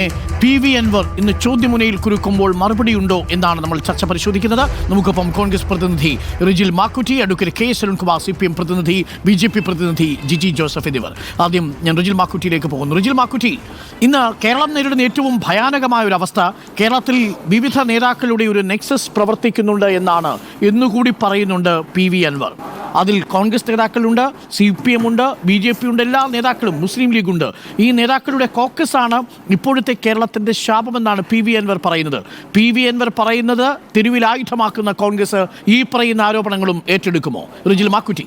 Hey. P V Anvar ഇന്ന് ചോദ്യമുനയിൽ കുരുക്കുമ്പോൾ മറുപടിയുണ്ടോ എന്നാണ് നമ്മൾ ചർച്ച പരിശോധിക്കുന്നത്. നമുക്കൊപ്പം കോൺഗ്രസ് പ്രതിനിധി Rijil Makkutty advocate K S Arunkumar C P M പ്രതിനിധി ബി ജെ പി പ്രതിനിധി ജിജി ജോസഫ് എന്നിവർ. ആദ്യം ഞാൻ റിജിൽ മാക്കുറ്റിയിലേക്ക് പോകുന്നു. റിജിൽ മാക്കുറ്റി ഇന്ന് കേരളം നേരിടുന്ന ഏറ്റവും ഭയാനകമായ ഒരു അവസ്ഥ കേരളത്തിൽ വിവിധ നേതാക്കളുടെ ഒരു നെക്സസ് പ്രവർത്തിക്കുന്നുണ്ട് എന്നാണ് എന്നുകൂടി പറയുന്നുണ്ട് പി വി അൻവർ. അതിൽ കോൺഗ്രസ് നേതാക്കളുണ്ട് സി പി എം ഉണ്ട് ബി ജെ പി ഉണ്ട് എല്ലാ നേതാക്കളും മുസ്ലിം ലീഗ് ഉണ്ട്. ഈ നേതാക്കളുടെ കോക്കസ് ആണ് ഇപ്പോഴത്തെ കേരളത്തിന്റെ ശാപമെന്നാണ് പി വി അൻവർ പറയുന്നത്. പി വി അൻവർ പറയുന്നത് തെരുവിൽ ആയുധമാക്കുന്ന കോൺഗ്രസ് ഈ പറയുന്ന ആരോപണങ്ങളും ഏറ്റെടുക്കുമോ? റിജിൽ മാക്കുറ്റി.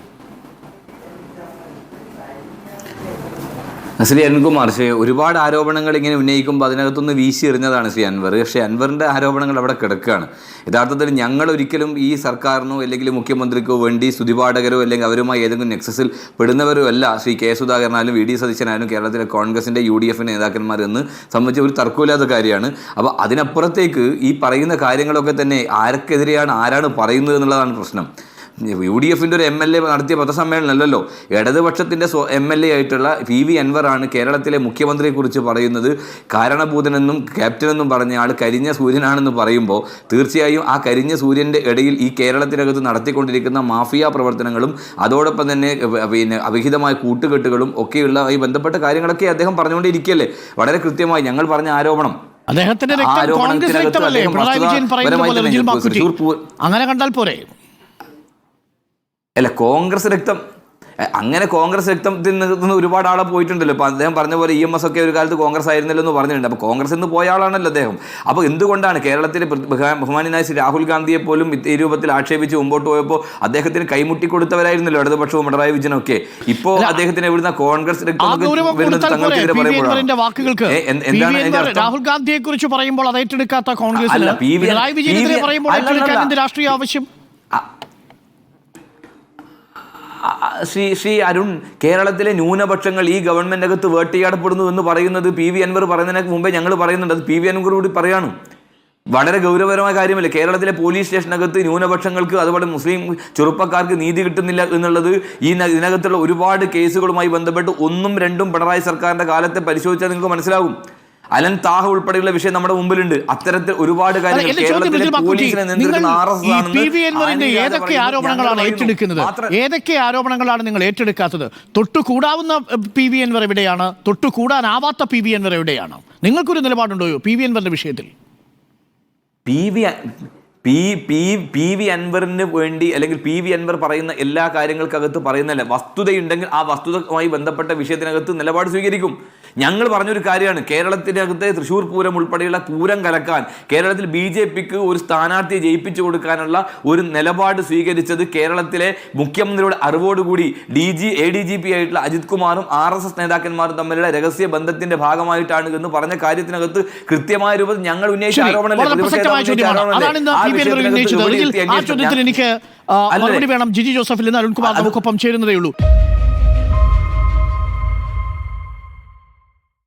ശ്രീ അൻകുമാർ ശ്രീ ഒരുപാട് ആരോപണങ്ങൾ ഇങ്ങനെ ഉന്നയിക്കുമ്പോൾ അതിനകത്തുനിന്ന് വീശി എറിഞ്ഞതാണ് ശ്രീ അൻവർ. പക്ഷേ അൻവറിന്റെ ആരോപണങ്ങൾ അവിടെ കിടക്കുകയാണ്. യഥാർത്ഥത്തിൽ ഞങ്ങൾ ഒരിക്കലും ഈ സർക്കാരിനോ അല്ലെങ്കിൽ മുഖ്യമന്ത്രിക്കോ വേണ്ടി സ്തുതിപാഠകരോ അല്ലെങ്കിൽ അവരുമായി ഏതെങ്കിലും നെക്സസിൽ പെടുന്നവരോ അല്ല ശ്രീ കെ സുധാകരനായാലും വി ഡി സതീശനായാലും കേരളത്തിലെ കോൺഗ്രസിന്റെ യു ഡി എഫിന്റെ നേതാക്കന്മാർ എന്ന് സംബന്ധിച്ച് ഒരു തർക്കമില്ലാത്ത കാര്യമാണ്. അപ്പോൾ അതിനപ്പുറത്തേക്ക് ഈ പറയുന്ന കാര്യങ്ങളൊക്കെ തന്നെ ആർക്കെതിരെയാണ് ആരാണ് പറയുന്നത് എന്നുള്ളതാണ് പ്രശ്നം. യു ഡി എഫിന്റെ ഒരു എം എൽ എ നടത്തിയ പത്രസമ്മേളനമല്ലല്ലോ. ഇടതുപക്ഷത്തിന്റെ സ്വ എം എൽ എ ആയിട്ടുള്ള പി വി അൻവറാണ് കേരളത്തിലെ മുഖ്യമന്ത്രിയെക്കുറിച്ച് പറയുന്നത്. കാരണഭൂതനെന്നും ക്യാപ്റ്റനെന്നും പറഞ്ഞ ആൾ കരിഞ്ഞ സൂര്യനാണെന്ന് പറയുമ്പോൾ തീർച്ചയായും ആ കരിഞ്ഞ സൂര്യന്റെ ഇടയിൽ ഈ കേരളത്തിനകത്ത് നടത്തിക്കൊണ്ടിരിക്കുന്ന മാഫിയ പ്രവർത്തനങ്ങളും അതോടൊപ്പം തന്നെ പിന്നെ അവിഹിതമായ കൂട്ടുകെട്ടുകളും ഒക്കെയുള്ള ഈ ബന്ധപ്പെട്ട കാര്യങ്ങളൊക്കെ അദ്ദേഹം പറഞ്ഞുകൊണ്ടിരിക്കുകയല്ലേ വളരെ കൃത്യമായി ഞങ്ങൾ പറഞ്ഞ ആരോപണം. അദ്ദേഹത്തിന്റെ രക്തം കോൺഗ്രസ് അങ്ങനെ കണ്ടാൽ പോരെ? അല്ല കോൺഗ്രസ് രക്തം. അങ്ങനെ കോൺഗ്രസ് രക്തത്തിൽ നിന്ന് ഒരുപാട് ആളെ പോയിട്ടുണ്ടല്ലോ. അപ്പോൾ അദ്ദേഹം പറഞ്ഞ പോലെ ഇ എം എസ് ഒക്കെ ഒരു കാലത്ത് കോൺഗ്രസ് ആയിരുന്നല്ലോ എന്ന് പറഞ്ഞിട്ടുണ്ട്. അപ്പോൾ കോൺഗ്രസ് നിന്ന് പോയ ആളാണല്ലോ അദ്ദേഹം. അപ്പോൾ എന്തുകൊണ്ടാണ് കേരളത്തിലെ ബഹുമാനായ ശ്രീ രാഹുൽ ഗാന്ധിയെ പോലും ഈ രൂപത്തിൽ ആക്ഷേപിച്ച് മുമ്പോട്ട് പോയപ്പോൾ അദ്ദേഹത്തിന് കൈമുട്ടി കൊടുത്തവരായിരുന്നല്ലോ ഇടതുപക്ഷവും പിണറായി വിജയനൊക്കെ. ഇപ്പോൾ അദ്ദേഹത്തിന് എവിടുന്ന കോൺഗ്രസ് എന്താണ് രാഹുൽ ഗാന്ധിയെ കുറിച്ച് പറയുമ്പോൾ അത് ഏറ്റെടുക്കാത്ത കോൺഗ്രസ് പിണറായി വിജയനെതിരെ പി പറയുമ്പോൾ രാഷ്ട്രീയ ആവശ്യം ആ, ശ്രീ ശ്രീ അരുൺ കേരളത്തിലെ ന്യൂനപക്ഷങ്ങൾ ഈ ഗവൺമെന്റ് അകത്ത് വേട്ടയാടപ്പെടുന്നു എന്ന് പറയുന്നത് പി വി അൻവർ പറയുന്നതിനൊക്കെ മുമ്പേ ഞങ്ങൾ പറയുന്നുണ്ട്. അത് പി വി അൻവർ കൂടി പറയാണ്. വളരെ ഗൗരവപരമായ കാര്യമല്ല? കേരളത്തിലെ പോലീസ് സ്റ്റേഷനകത്ത് ന്യൂനപക്ഷങ്ങൾക്ക് അതുപോലെ മുസ്ലിം ചെറുപ്പക്കാർക്ക് നീതി കിട്ടുന്നില്ല എന്നുള്ളത് ഈ ഇതിനകത്തുള്ള ഒരുപാട് കേസുകളുമായി ബന്ധപ്പെട്ട് ഒന്നും രണ്ടും പിണറായി സർക്കാരിന്റെ കാലത്തെ പരിശോധിച്ചാൽ നിങ്ങൾക്ക് മനസ്സിലാകും. അലൻ താഹ ഉൾപ്പെടെയുള്ള വിഷയം നമ്മുടെ മുമ്പിലുണ്ട്. അത്തരത്തിൽ ഒരുപാട് കാര്യങ്ങൾ കേരളത്തിലെ പോലീസിനെ നിയന്ത്രിക്കുന്ന ആർ എസ് ഏതൊക്കെ ആരോപണങ്ങളാണ് ഏറ്റെടുക്കുന്നത്. ഏതൊക്കെ ആരോപണങ്ങളാണ് നിങ്ങൾ ഏറ്റെടുക്കാത്തത്? തൊട്ടുകൂടാവുന്ന പി വി എൻവർ എവിടെയാണ്? തൊട്ടുകൂടാനാവാത്ത പി വി എൻവർ എവിടെയാണ്? നിങ്ങൾക്കൊരു നിലപാടുണ്ടോ പി വി അൻവറിന്റെ വിഷയത്തിൽ? P V P P P V അൻവറിന് വേണ്ടി അല്ലെങ്കിൽ പി വി അൻവർ പറയുന്ന എല്ലാ കാര്യങ്ങൾക്കകത്ത് പറയുന്നതല്ല. വസ്തുതയുണ്ടെങ്കിൽ ആ വസ്തുതയുമായി ബന്ധപ്പെട്ട വിഷയത്തിനകത്ത് നിലപാട് സ്വീകരിക്കും. ഞങ്ങൾ പറഞ്ഞൊരു കാര്യമാണ് കേരളത്തിനകത്തെ തൃശ്ശൂർ പൂരം ഉൾപ്പെടെയുള്ള പൂരം കലക്കാൻ കേരളത്തിൽ ബി ജെ പിക്ക് ഒരു സ്ഥാനാർത്ഥിയെ ജയിപ്പിച്ചു കൊടുക്കാനുള്ള ഒരു നിലപാട് സ്വീകരിച്ചത് കേരളത്തിലെ മുഖ്യമന്ത്രിയുടെ അറിവോടുകൂടി D G A D G P ആയിട്ടുള്ള അജിത് കുമാറും ആർ എസ് എസ് നേതാക്കന്മാരും തമ്മിലുള്ള രഹസ്യ ബന്ധത്തിന്റെ ഭാഗമായിട്ടാണ് എന്ന് പറഞ്ഞ കാര്യത്തിനകത്ത് കൃത്യമായ രൂപത്തിൽ ഞങ്ങൾ ഉന്നയിച്ച ശരി, ആരോപണമല്ലേ? വളരെ പ്രതിപക്ഷ പ്രസക്തമായ നേതാവ് ഉന്നയിച്ച ചോദ്യമാണ് ആരോപണമല്ലേ? അതാണ് ഇന്ന് ആ പി വി അൻവർ വിഷയത്തിനകത്ത് ഉന്നയിച്ചത് ഇവിടെ ഇതിൽ എത്തി ആ അന്വേഷിച്ചു. ചോദ്യത്തിന് ഞാൻ- എനിക്ക് മറുപടി വേണം ജിജി ജോസഫിൽ നിന്ന് അരുൺകുമാർ നമുക്കൊപ്പം ചേരുന്നതേ ഉള്ളൂ